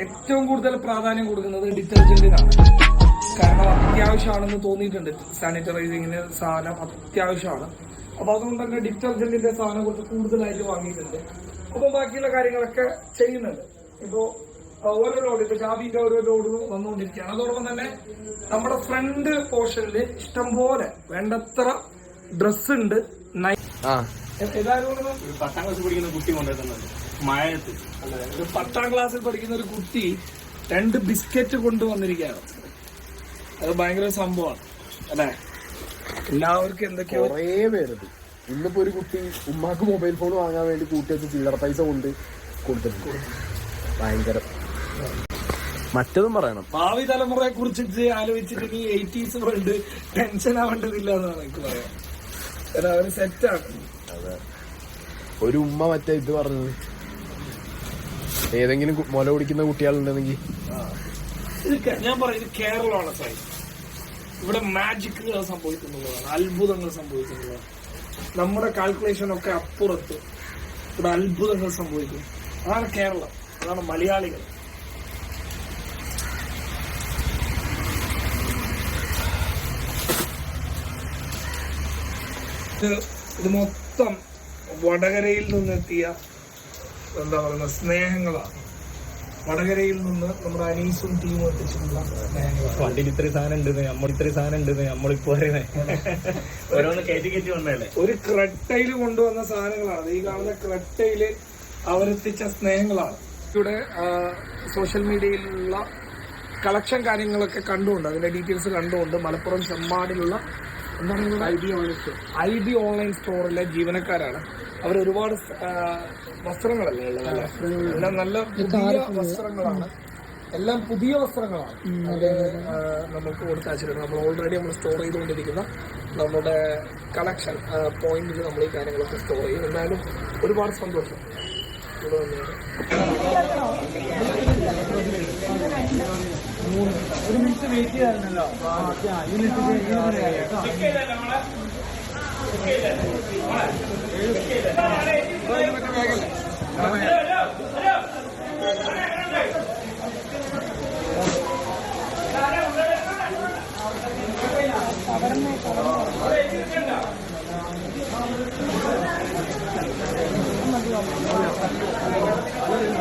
ഏറ്റവും കൂടുതൽ പ്രാധാന്യം കൊടുക്കുന്നത് ഡിറ്റർജന്റിനാണ്. കാരണം അത്യാവശ്യമാണെന്ന് തോന്നിയിട്ടുണ്ട്. സാനിറ്റൈസിങ്ങിന് സാധനം അത്യാവശ്യമാണ്. അപ്പൊ അതുകൊണ്ട് തന്നെ ഡിറ്റർജന്റിന്റെ സാധനം കുറച്ച് കൂടുതലായിട്ട് വാങ്ങിയിട്ടുണ്ട്. അപ്പൊ ബാക്കിയുള്ള കാര്യങ്ങളൊക്കെ ചെയ്യുന്നുണ്ട്. ഇപ്പോ ഓരോ ലോഡ് ഇപ്പൊ ജാബിന്റെ ഓരോ ലോഡ് വന്നുകൊണ്ടിരിക്കുകയാണ്. അതോടൊപ്പം തന്നെ നമ്മുടെ ഫ്രണ്ട് പോർഷനിൽ ഇഷ്ടംപോലെ വേണ്ടത്ര ഡ്രസ്സ് ഉണ്ട്. നൈ- പത്താം ക്ലാസ്സിൽ പഠിക്കുന്ന കുട്ടി കൊണ്ടുവരുന്നുണ്ട്. മഴയത്ത് അല്ലെ ഒരു പത്താം ക്ലാസ്സിൽ പഠിക്കുന്ന ഒരു കുട്ടി രണ്ട് ബിസ്ക്കറ്റ് കൊണ്ടുവന്നിരിക്കുകയാണ്. അത് ഭയങ്കര സംഭവമാണ്. അല്ലെ? എല്ലാവർക്കും എന്തൊക്കെയോ കൊറേ പേരത് ഇന്നിപ്പോ ഒരു കുട്ടി ഉമ്മാക്ക് മൊബൈൽ ഫോൺ വാങ്ങാൻ വേണ്ടി കൂട്ടി വെച്ച് ചില്ലറ പൈസ കൊണ്ട് കൊടുത്തിട്ടുണ്ട്. ഭയങ്കര. മറ്റതും പറയണം. ഭാവി തലമുറയെ കുറിച്ച് ആലോചിച്ചിട്ട് നീ എയ്റ്റീസ് കൊണ്ട് ടെൻഷൻ ആവേണ്ടതില്ല എന്നാണ് എനിക്ക് പറയാം അവർ സെറ്റാണ് ഒരു ഉമ്മ മറ്റേ ഇത് പറഞ്ഞത്. ഏതെങ്കിലും മുല കുടിക്കുന്ന കുട്ടികളുണ്ടെന്നെങ്കിൽ ഇത് ഞാൻ പറയുന്നത് കേരളമാണ് സൈ ഇവിടെ മാജിക്കുകൾ സംഭവിക്കുന്നുള്ളതാണ് അത്ഭുതങ്ങൾ സംഭവിക്കുന്നുള്ളതാണ്. നമ്മുടെ കാൽക്കുലേഷൻ ഒക്കെ അപ്പുറത്ത് ഇവിടെ അത്ഭുതങ്ങൾ സംഭവിക്കും. അതാണ് കേരളം അതാണ് മലയാളികൾ. ഇത് ഇത് മൊത്തം വടകരയിൽ നിന്നെത്തിയ എന്താ പറയുന്ന സ്നേഹങ്ങളാണ്. വടകരയിൽ നിന്ന് നമ്മുടെ അനീസും ടീമും എത്തിച്ചിട്ടുള്ള സ്നേഹങ്ങളാണ്. വണ്ടിയിൽ ഇത്രയും സാധനം ഉണ്ട് നമ്മൾ ഇത്രയും സാധനം ഉണ്ട് നമ്മളിപ്പോ ഓരോന്ന് കയറ്റി കയറ്റി വന്നതല്ലേ? ഒരു ക്രെട്ടയിൽ കൊണ്ടുവന്ന സാധനങ്ങളാണ്. ഈ കാണുന്ന ക്രട്ടയിൽ അവരെത്തിച്ച സ്നേഹങ്ങളാണ്. ഇവിടെ സോഷ്യൽ മീഡിയയിലുള്ള കളക്ഷൻ കാര്യങ്ങളൊക്കെ കണ്ടുകൊണ്ട് അതിന്റെ ഡീറ്റെയിൽസ് കണ്ടുകൊണ്ട് മലപ്പുറം ചെമ്മാടിലുള്ള എന്താണ് ഐ ബി ഓൺലൈൻ സ്റ്റോറിലെ ജീവനക്കാരാണ്. അവർ ഒരുപാട് വസ്ത്രങ്ങളല്ലേ ഉള്ളത് എല്ലാം നല്ല പുതിയ വസ്ത്രങ്ങളാണ്. എല്ലാം പുതിയ വസ്ത്രങ്ങളാണ്. അത് നമുക്ക് കൊടുത്തയച്ചിട്ടുണ്ട് നമ്മൾ ഓൾറെഡി നമ്മൾ സ്റ്റോർ ചെയ്തുകൊണ്ടിരിക്കുന്ന നമ്മുടെ കളക്ഷൻ പോയിന്റിൽ നമ്മൾ ഈ കാര്യങ്ങളൊക്കെ സ്റ്റോർ ചെയ്യും. എന്തായാലും ഒരുപാട് സന്തോഷം. ഒരു മിനിറ്റ് വെയിറ്റ് ചെയ്യാറുണ്ടല്ലോ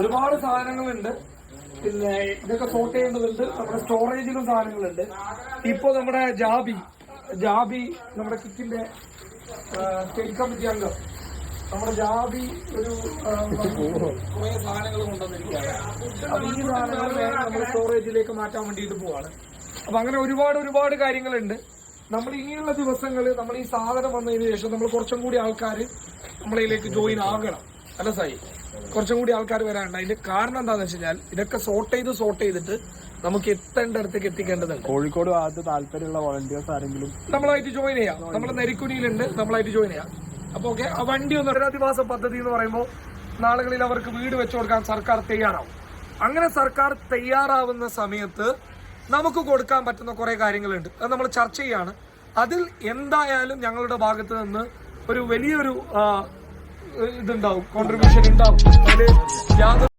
ഒരുപാട് സാധനങ്ങളുണ്ട്. പിന്നെ ഇതൊക്കെ സോർട്ട് ചെയ്യേണ്ടതുണ്ട്. നമ്മുടെ സ്റ്റോറേജിലും സാധനങ്ങളുണ്ട്. ഇപ്പോ നമ്മുടെ ജാബി ജാബി നമ്മുടെ കിക്കിന്റെ സ്റ്റേറ്റ് കമ്മിറ്റി അംഗം. നമ്മുടെ ജാബി ഒരു കുറേ സാധനങ്ങൾ കൊണ്ടുവന്നിരിക്കുകയാണ്. ഈ സാധനങ്ങൾ നമ്മൾ സ്റ്റോറേജിലേക്ക് മാറ്റാൻ വേണ്ടിയിട്ട് പോവാണ്. അപ്പൊ അങ്ങനെ ഒരുപാട് ഒരുപാട് കാര്യങ്ങളുണ്ട്. നമ്മൾ ഇനിയുള്ള ദിവസങ്ങൾ നമ്മൾ ഈ സാധനം വന്നതിന് ശേഷം നമ്മൾ കുറച്ചും കൂടി ആൾക്കാർ നമ്മളിലേക്ക് ജോയിൻ ആകണം. അല്ല സായി? കുറച്ചും കൂടി ആൾക്കാർ വരാനുണ്ട്. അതിന്റെ കാരണം എന്താണെന്ന് വെച്ച് കഴിഞ്ഞാൽ ഇതൊക്കെ സോർട്ട് ചെയ്ത് സോർട്ട് ചെയ്തിട്ട് നമുക്ക് എത്തേണ്ട അടുത്തേക്ക് എത്തിക്കേണ്ടതുണ്ട്. കോഴിക്കോട് ഭാഗത്ത് താല്പര്യമുള്ള വോളണ്ടിയേഴ്സ് ആരെങ്കിലും? നമ്മളായിട്ട് ജോയിൻ ചെയ്യാം. നമ്മുടെ നെരിക്കുനിയിലുണ്ട്. നമ്മളായിട്ട് ജോയിൻ ചെയ്യാം. അപ്പൊ ഓക്കെ ആ വണ്ടി ഒന്ന് പുനരധിവാസ പദ്ധതി എന്ന് പറയുമ്പോൾ നാളുകളിൽ അവർക്ക് വീട് വെച്ചു കൊടുക്കാൻ സർക്കാർ തയ്യാറാവും. അങ്ങനെ സർക്കാർ തയ്യാറാവുന്ന സമയത്ത് നമുക്ക് കൊടുക്കാൻ പറ്റുന്ന കുറെ കാര്യങ്ങളുണ്ട്. അത് നമ്മൾ ചർച്ച ചെയ്യാണ്. അതിൽ എന്തായാലും ഞങ്ങളുടെ ഭാഗത്ത് നിന്ന് ഒരു വലിയൊരു ഇതുണ്ടാവും കോൺട്രിബ്യൂഷൻ ഉണ്ടാവും. അതിൽ യാതൊരു